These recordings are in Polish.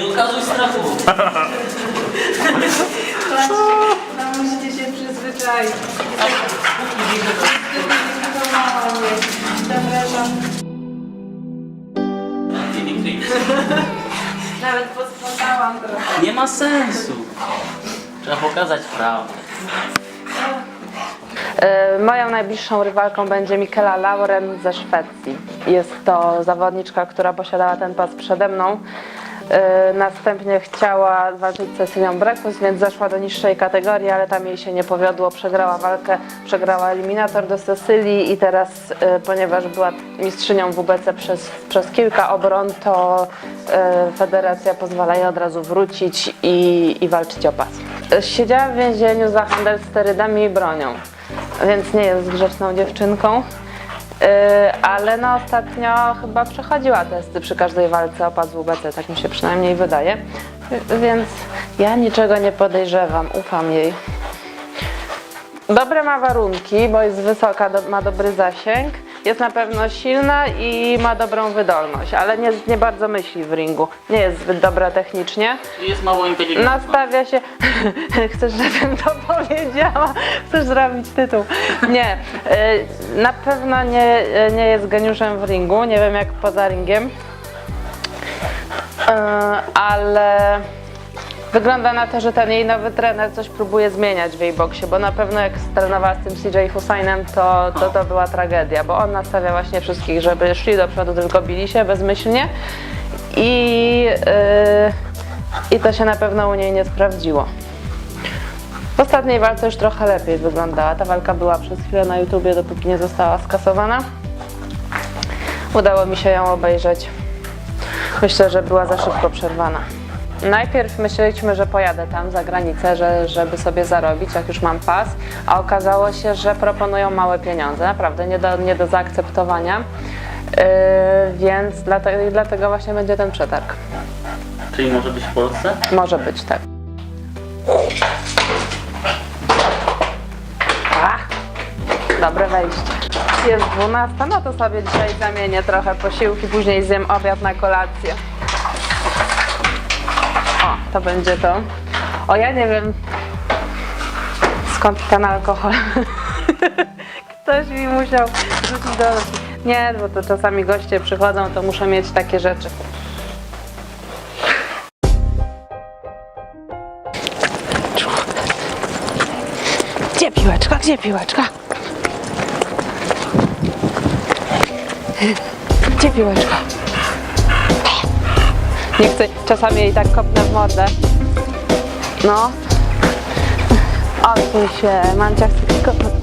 Nie ukazuj strachu. No musicie się przyzwyczaić. Zapraszam. Nawet posprzątałam trochę. Nie ma sensu. Trzeba pokazać prawdę. E, Moją najbliższą rywalką będzie Michaela Lauren ze Szwecji. Jest to zawodniczka, która posiadała ten pas przede mną. E, Następnie chciała walczyć z Cecilią Brekus, więc zeszła do niższej kategorii, ale tam jej się nie powiodło. Przegrała walkę, przegrała eliminator do Cecylii i teraz, e, ponieważ była mistrzynią WBC przez, przez kilka obron, to e, federacja pozwala jej od razu wrócić i, i walczyć o pas. Siedziała w więzieniu za handel sterydami i bronią więc nie jest grzeczną dziewczynką. Yy, ale no ostatnio chyba przechodziła testy przy każdej walce o pas WBC, tak mi się przynajmniej wydaje. Yy, Więc ja niczego nie podejrzewam, ufam jej. Dobre ma warunki, bo jest wysoka, ma dobry zasięg, jest na pewno silna i ma dobrą wydolność, ale nie, nie bardzo myśli w ringu. Nie jest zbyt dobra technicznie. Jest mało inteligentna. Nastawia się. Chcesz, żebym to powiedziała? Chcesz zrobić tytuł? Nie. y, Na pewno nie, nie jest geniuszem w ringu. Nie wiem jak poza ringiem. Y, Ale wygląda na to, że ten jej nowy trener coś próbuje zmieniać w jej boksie, bo na pewno jak trenowała z tym CJ Hussainem, to, to to była tragedia, bo on nastawia właśnie wszystkich, żeby szli do przodu, tylko bili się bezmyślnie. I, yy, I to się na pewno u niej nie sprawdziło. W ostatniej walce już trochę lepiej wyglądała. Ta walka była przez chwilę na YouTubie, dopóki nie została skasowana. Udało mi się ją obejrzeć. Myślę, że była za szybko przerwana. Najpierw myśleliśmy, że pojadę tam za granicę, że, żeby sobie zarobić, jak już mam pas, a okazało się, że proponują małe pieniądze, naprawdę nie do, nie do zaakceptowania. Yy, więc dlatego, dlatego właśnie będzie ten przetarg. Czyli może być w Polsce? Może być, tak. A, dobre wejście. Jest 12, no to sobie dzisiaj zamienię trochę posiłki, później zjem obiad na kolację. To będzie to. O, ja nie wiem skąd ten alkohol. Ktoś mi musiał rzucić do... Nie, bo to czasami goście przychodzą, to muszę mieć takie rzeczy. Gdzie piłeczka? Gdzie piłeczka? Gdzie piłeczka? Nie chcę, czasami jej tak kopnę w mordę. No. Odsuń się, Mancia chce kopnąć.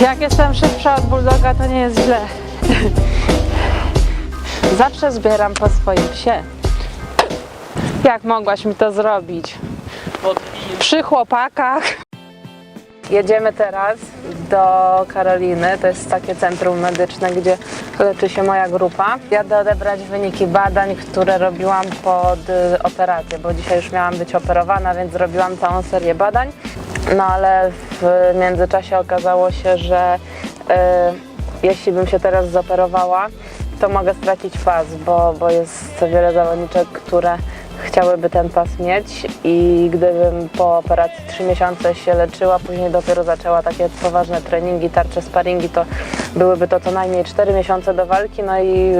Jak jestem szybsza od bulldoga, to nie jest źle. Zawsze zbieram po swoim psie. Jak mogłaś mi to zrobić? Przy chłopakach. Jedziemy teraz do Karoliny. To jest takie centrum medyczne, gdzie leczy się moja grupa. Jadę odebrać wyniki badań, które robiłam pod y, operację, bo dzisiaj już miałam być operowana, więc zrobiłam całą serię badań. No ale w międzyczasie okazało się, że y, jeśli bym się teraz zoperowała, to mogę stracić pas, bo, bo jest wiele zawodniczek, które chciałyby ten pas mieć i gdybym po operacji 3 miesiące się leczyła, później dopiero zaczęła takie poważne treningi, tarcze, sparingi, to byłyby to co najmniej 4 miesiące do walki, no i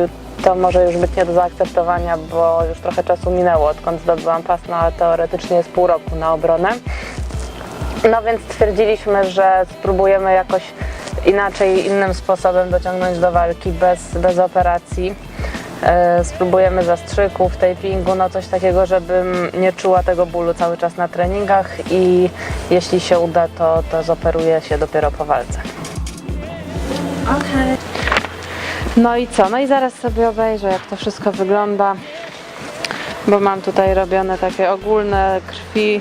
to może już być nie do zaakceptowania, bo już trochę czasu minęło, odkąd zdobyłam pas, no ale teoretycznie jest pół roku na obronę. No więc stwierdziliśmy, że spróbujemy jakoś inaczej, innym sposobem dociągnąć do walki bez, bez operacji. E, spróbujemy zastrzyków, tapingu, no coś takiego, żebym nie czuła tego bólu cały czas na treningach i jeśli się uda, to, to zoperuję się dopiero po walce. No i co? No i zaraz sobie obejrzę, jak to wszystko wygląda, bo mam tutaj robione takie ogólne krwi,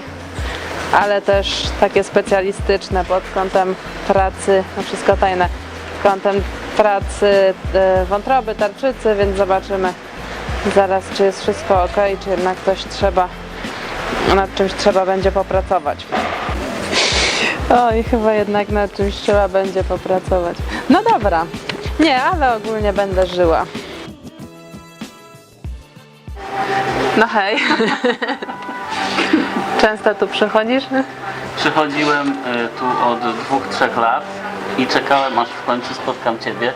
ale też takie specjalistyczne pod kątem pracy, no wszystko tajne, pod kątem pracy e, wątroby, tarczycy, więc zobaczymy zaraz, czy jest wszystko ok, czy jednak coś trzeba, nad czymś trzeba będzie popracować. Oj, chyba jednak nad czymś trzeba będzie popracować. No dobra, Nie, ale ogólnie będę żyła. No hej. Często tu przychodzisz? Przychodziłem y, tu od dwóch, trzech lat i czekałem aż w końcu spotkam Ciebie,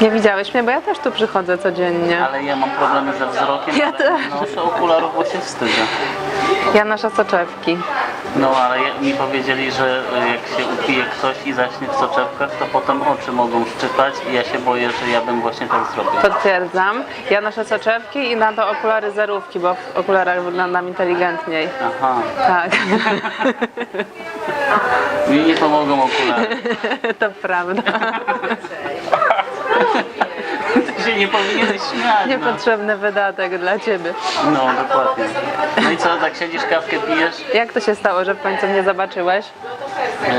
Nie widziałeś mnie, bo ja też tu przychodzę codziennie. ale ja mam problemy ze wzrokiem, Ja ale też. nie noszę okularów, bo się wstydzę. Ja noszę soczewki. No ale mi powiedzieli, że y, jak się upije ktoś i zaśnie w soczewkach, to potem oczy mogą szczypać i ja się boję, że ja bym właśnie tak zrobił. Potwierdzam. Ja noszę soczewki i na to okulary zerówki, bo w okularach wyglądam inteligentniej. Aha, Tak, mi nie pomogą okulary. to prawda. Ty się nie powinieneś śmiać. No. Niepotrzebny wydatek dla ciebie. no dokładnie. No i co, tak siedzisz, kawkę pijesz? Jak to się stało, że w końcu mnie zobaczyłeś? Yy,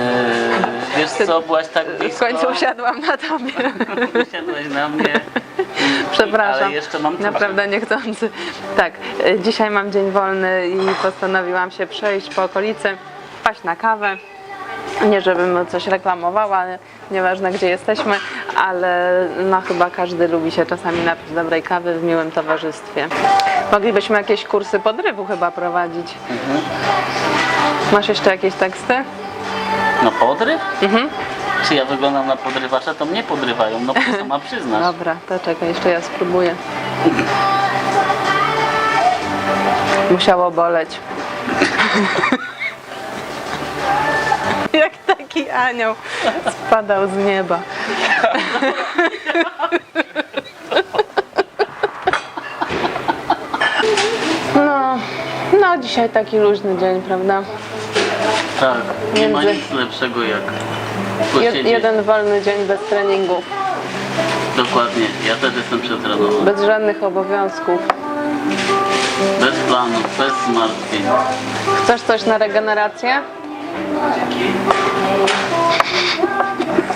wiesz co, byłaś tak W blisko. końcu usiadłam na tobie. Usiadłeś na mnie. Przepraszam. Ale jeszcze mam. Naprawdę niechcący. Tak, y, dzisiaj mam dzień wolny i postanowiłam się przejść po okolicy, paść na kawę. Nie żebym coś reklamowała, nieważne gdzie jesteśmy, ale no chyba każdy lubi się czasami napić dobrej kawy w miłym towarzystwie. Moglibyśmy jakieś kursy podrywu chyba prowadzić. Mhm. Masz jeszcze jakieś teksty? No podryw? Mhm. Czy ja wyglądam na podrywacza, to mnie podrywają, no to sama przyznasz. Dobra, to czekaj, jeszcze ja spróbuję. Musiało boleć. anioł spadał z nieba. No, no dzisiaj taki luźny dzień, prawda? Tak, nie ma Między- nic lepszego jak Jed, posiedzieć. jeden wolny dzień bez treningów, Dokładnie, ja też jestem przetrenowany. bez żadnych obowiązków. Bez planów, bez zmartwień. Chcesz coś na regenerację? Thank you.